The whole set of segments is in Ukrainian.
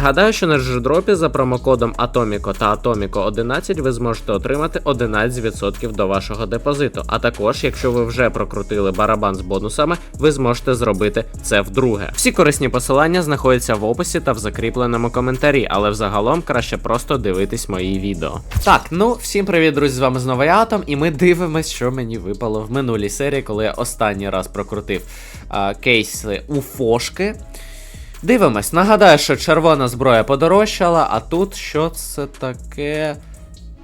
Нагадаю, що на джедропі за промокодом Atomico та Atomico 11 ви зможете отримати 11% до вашого депозиту. А також, якщо ви вже прокрутили барабан з бонусами, ви зможете зробити це вдруге. Всі корисні посилання знаходяться в описі та в закріпленому коментарі, але взагалом краще просто дивитись мої відео. Так, ну всім привіт, друзі! З вами знову я Атом, і ми дивимось, що мені випало в минулій серії, коли я останній раз прокрутив а, кейси у фошки. Дивимось, нагадаю, що червона зброя подорожчала, а тут що це таке?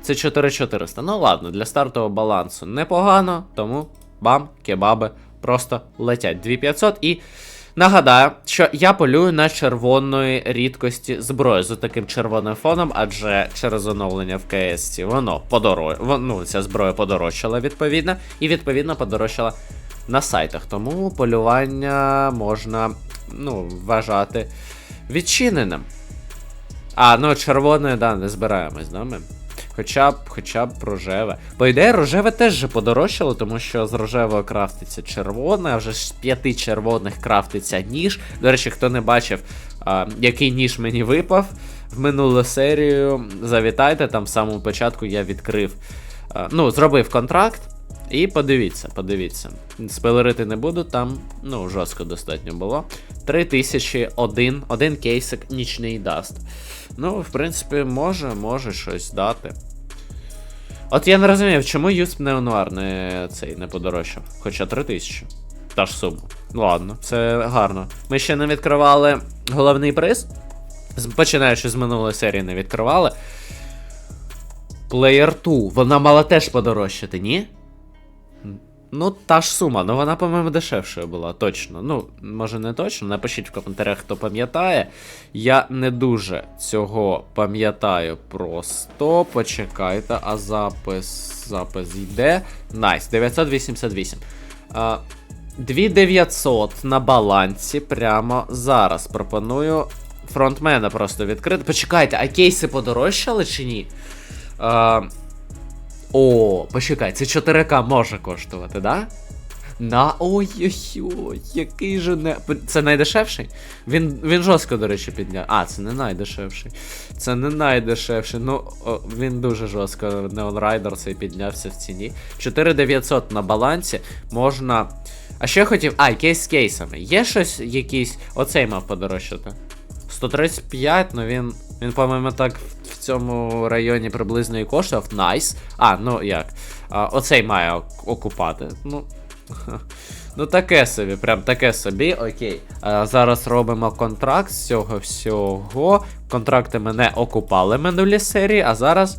Це 4400. Ну ладно, для стартового балансу непогано, тому бам, кебаби просто летять 2500 і. Нагадаю, що я полюю на червоної рідкості зброї з таким червоним фоном, адже через оновлення в КС воно подоро... вон- ну, ця зброя подорожчала відповідно, і відповідно подорожчала на сайтах. Тому полювання можна ну, вважати відчиненим. А, ну червоною, да, не збираємось, да, ми? Хоча б, хоча б рожеве. По ідеї, рожеве теж же подорожчало, тому що з рожевого крафтиться червоне, а вже з п'яти червоних крафтиться ніж. До речі, хто не бачив, а, який ніж мені випав в минулу серію, завітайте, там в самому початку я відкрив. а, ну, зробив контракт. І подивіться, подивіться. Спойлерити не буду, там ну, жорстко достатньо було. 3001, один кейсик нічний даст. Ну, в принципі, може, може щось дати. От я не розумію, чому Юсп Неонуар не цей не подорожчав. Хоча 3000. Та ж сума. Ладно, це гарно. Ми ще не відкривали головний приз. Починаючи з минулої серії, не відкривали. Player 2. Вона мала теж подорожчати, ні? Ну, та ж сума, ну вона, по-моєму, дешевшою була, точно. Ну, може не точно. Напишіть в коментарях, хто пам'ятає. Я не дуже цього пам'ятаю просто. Почекайте, а запис. Запис йде. Найс, 988. А, 2900 на балансі прямо зараз. Пропоную фронтмена просто відкрити. Почекайте, а кейси подорожчали чи ні? А, о, почекай, це 4К може коштувати, да? На ой-ой-ой, який же не. Це найдешевший? Він він жорстко, до речі, підняв. А, це не найдешевший. Це не найдешевший. Ну, о, він дуже жорстко. Neon Rider цей піднявся в ціні. 4900 на балансі можна. А що я хотів. А, кейс з кейсами. Є щось якийсь. Оцей мав подорожчати. 135, ну він. Він, по-моєму, так цьому районі приблизно і коштував. Найс. А, ну як. А, оцей має окупати. Ну. Ну, таке собі, прям таке собі, окей. А, зараз робимо контракт з цього всього. Контракти мене окупали минулі серії, а зараз.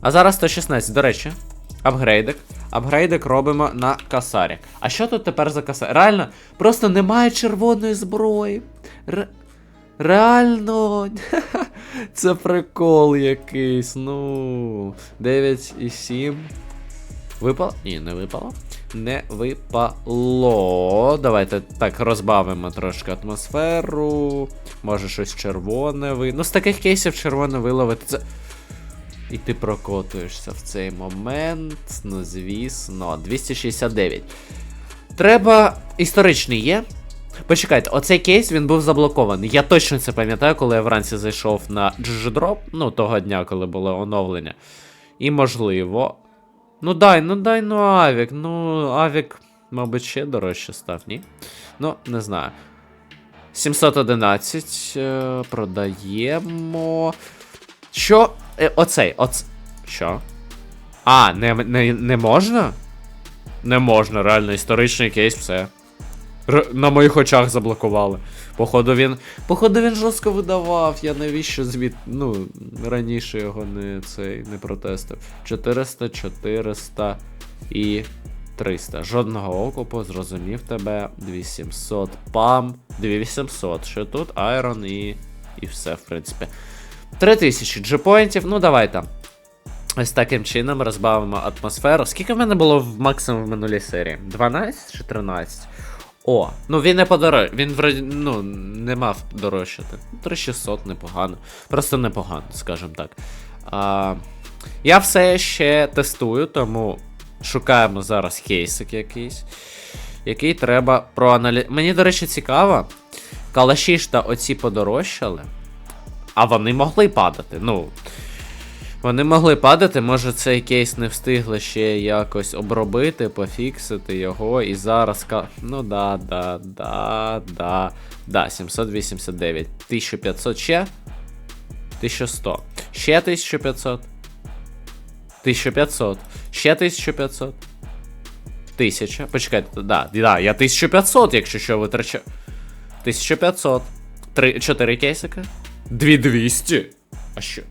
А зараз 116, до речі. Апгрейдик. Апгрейдик робимо на касарі. А що тут тепер за касарі? Реально, просто немає червоної зброї. Ре... Реально. Це прикол якийсь. Ну. 9,7. Випало? Ні, не випало. Не випало. Давайте так розбавимо трошки атмосферу. Може щось червоне ви. Ну, з таких кейсів червоне виловити. Це. І ти прокотуєшся в цей момент. Ну, звісно. 269. Треба. Історичний є. Почекайте, оцей кейс він був заблокований. Я точно це пам'ятаю, коли я вранці зайшов на GGDrop, ну, того дня, коли було оновлення. І можливо. Ну дай, ну дай, ну Авік. Ну, Авік, мабуть, ще дорожче став, ні? Ну, не знаю. 711 е, продаємо. Що? Е, оцей, оц... Що? А, не, не, не можна? Не можна, реально, історичний кейс, все. На моїх очах заблокували. Походу він. Походу він жорстко видавав. Я навіщо звід. Ну, раніше його не цей не протестив. 400, 400 і 300. Жодного окупу, зрозумів тебе. 2700 пам. 2800. Що тут? Айрон і. І все, в принципі. 3000 джипоінтів, ну давай там. Ось таким чином розбавимо атмосферу. Скільки в мене було в максимум в минулій серії? 12 чи 13? О, ну він не подорож... Він вроді, ну, не мав дорожчати. 3600 непогано. Просто непогано, скажімо так. А, я все ще тестую, тому шукаємо зараз кейсик якийсь, який треба проаналізувати. Мені, до речі, цікаво. Калаші ж та оці подорожчали. А вони могли падати. Ну. Вони могли падати, може цей кейс не встигли ще якось обробити, пофіксити його, і зараз. Ну да, да, да, да. Да, 789. 1500 ще. 1100. Ще 1500. 1500. Ще 1500. 1000. Почекайте, да, да, я 1500, якщо що витрачаю. 1500. 3, 4 кейсика. 2200. А що?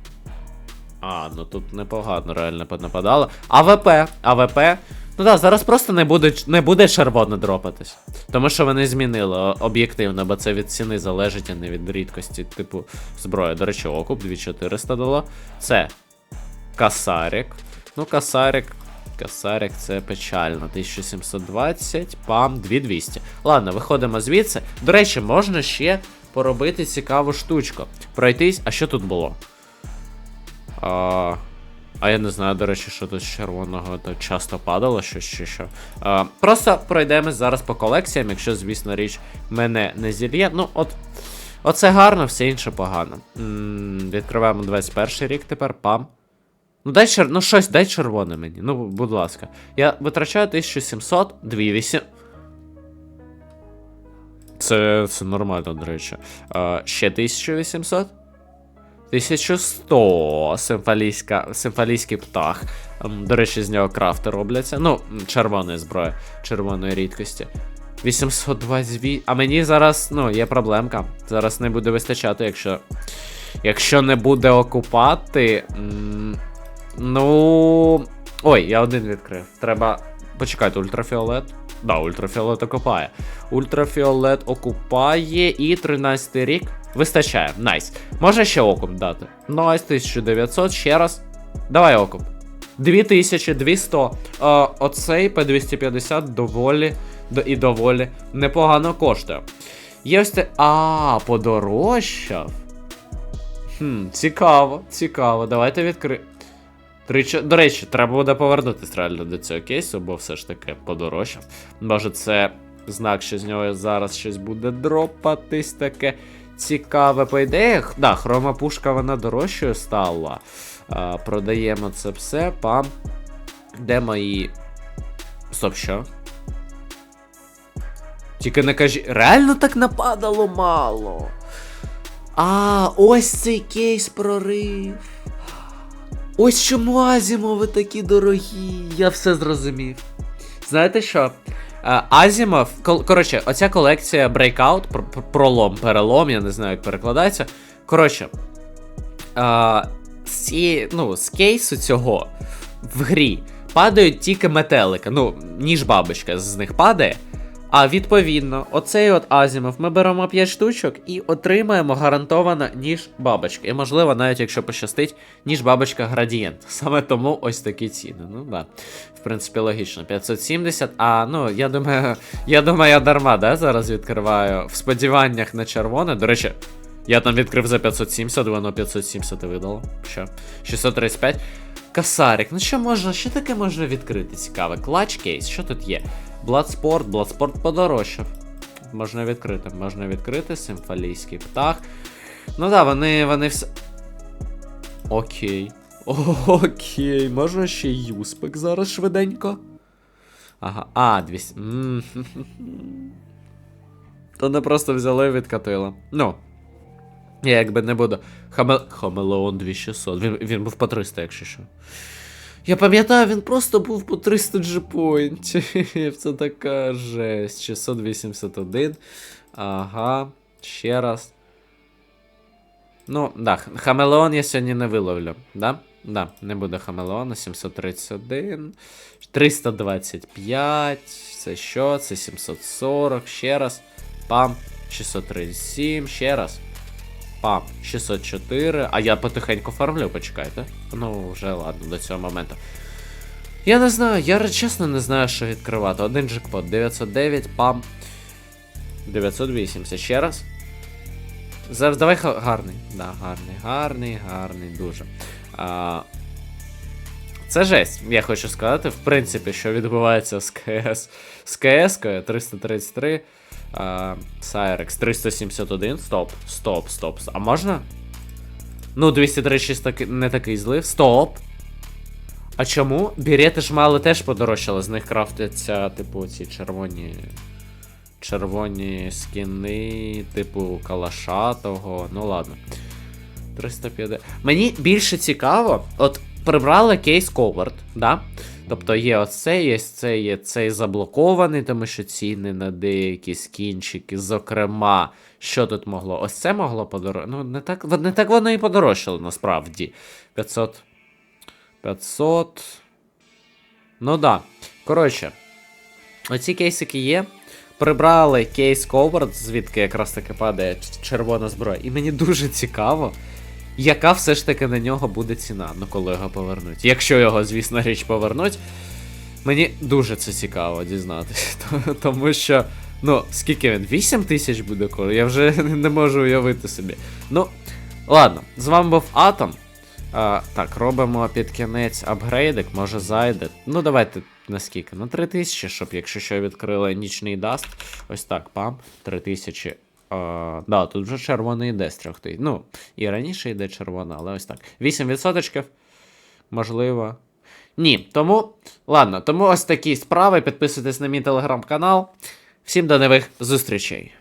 А, ну тут непогано реально нападало. АВП, АВП. Ну да, зараз просто не буде, не буде червоно дропатись. Тому що вони змінили об'єктивно, бо це від ціни залежить, а не від рідкості, типу зброї. До речі, окуп 2400 дало. Це Касарик. Ну, Касарик. Касарик це печально. 1720, пам, 2200. Ладно, виходимо звідси. До речі, можна ще поробити цікаву штучку. Пройтись, а що тут було? А, а я не знаю, до речі, що тут з червоного то часто падало, щось чи що. А, просто пройдемось зараз по колекціям, якщо, звісно, річ мене не зільє. Ну, от. Оце гарно, все інше погано. м відкриваємо 21 рік тепер, пам. Ну, дай чер... ну щось, дай червоне мені. Ну, будь ласка. Я витрачаю 1700, 2800. Це, це нормально, до речі. А, ще 1800. 1100 симфалійська, симфалійський птах. Ем, До речі, з нього крафти робляться. Ну, червоної зброї, червоної рідкості. 822. А мені зараз, ну, є проблемка. Зараз не буде вистачати, якщо. Якщо не буде окупати. Ну. Ой, я один відкрив. Треба. Почекайте, ультрафіолет. Да, ультрафіолет окупає. Ультрафіолет окупає і 13 рік. Вистачає. Найс. Може ще окуп дати. Найс, 1900, ще раз. Давай окуп. 2200. Е, оцей P250 доволі до, і доволі непогано коштує. Є ось те. А, подорожчав. Хм, цікаво, цікаво. Давайте відкри. До речі, треба буде повернутися реально до цього кейсу, бо все ж таки подорожчав. Може, це знак, що з нього зараз щось буде дропатись таке цікаве. По ідеях, да, хрома пушка вона дорожчою стала. А, продаємо це все. Пам. Де мої. Стоп, що? Тільки не кажи. Реально так нападало мало. А, ось цей кейс прорив. Ось чому Азімови такі дорогі. Я все зрозумів. Знаєте що? Азімов, коротше, оця колекція Breakout, пр- пр- пролом, перелом, я не знаю, як перекладається. Коротше, з, цієї- ну, з кейсу цього в грі падають тільки метелики. Ну, ніж бабочка з них падає. А відповідно, оцей от Азімов ми беремо 5 штучок і отримаємо гарантовано ніж бабочка. І можливо, навіть якщо пощастить, ніж бабочка градієнт. Саме тому ось такі ціни. Ну да. В принципі, логічно. 570. А ну, я думаю, я думаю, я дарма, да, зараз відкриваю в сподіваннях на червоне. До речі, я там відкрив за 570, воно 570 і видало. Що? 635. Касарик, ну що можна, що таке можна відкрити? Цікаве. Клач кейс, що тут є? Бладспорт, Бладспорт подорожчав. Можна відкрити, можна відкрити. Симфалійський птах. Ну да, вони, вони все. Окей. Окей, можна ще юспек зараз швиденько. Ага, а, 200. М, То не просто взяли і відкатили. Ну. Я якби не буду. Хамел... Хамелеон 2600. Він, він був по 300, якщо що. Я пам'ятаю, він просто був по 300 джипоінтів. Це така жесть. 681. Ага. Ще раз. Ну, да, Хамелеон я сьогодні не виловлю, да? Да, не буде Хамелеона. 731. 325. Це що? Це 740. Ще раз. Пам. 637. Ще раз. Пам, 604. А я потихеньку фармлю, почекайте. Ну, вже ладно, до цього моменту. Я не знаю, я чесно не знаю, що відкривати. Один джекпот, 909, пам. 980. Ще раз. Зараз давай гарний. Да, гарний, гарний, гарний, дуже. А, це жесть, я хочу сказати, в принципі, що відбувається з КС. З КС 333. Cyrex 371. Стоп, стоп, стоп. стоп. А можна? Ну, 236 таки, не такий злив. Стоп. А чому? Бірети ж мали теж подорожчали, з них крафтяться, типу, ці червоні. Червоні скіни, типу калаша того. Ну ладно. 350. Мені більше цікаво, от прибрали кейс Ковард, да? Тобто є оце, є це, є цей заблокований, тому що ціни на деякі скінчики, зокрема, що тут могло? Ось це могло подорожчати. Ну, не так, не так воно і подорожчало насправді. 500. 500. Ну да. Коротше, оці кейсики є. Прибрали кейс Ковард, звідки якраз таки падає червона зброя. І мені дуже цікаво, яка все ж таки на нього буде ціна, ну коли його повернуть. Якщо його, звісно, річ повернуть. Мені дуже це цікаво дізнатися. Тому що, ну, скільки він? 8 тисяч буде коли? Я вже не можу уявити собі. Ну, ладно, з вами був Атом. А, так, робимо під кінець апгрейдик, може зайде. Ну, давайте наскільки? На 3000, щоб якщо що відкрили нічний даст. Ось так, пам, 3000. А, да, тут вже червоний йде з трьох. Ну, і раніше йде червона, але ось так. 8%. Можливо. Ні, тому. Ладно, тому ось такі справи. Підписуйтесь на мій телеграм-канал. Всім до нових зустрічей.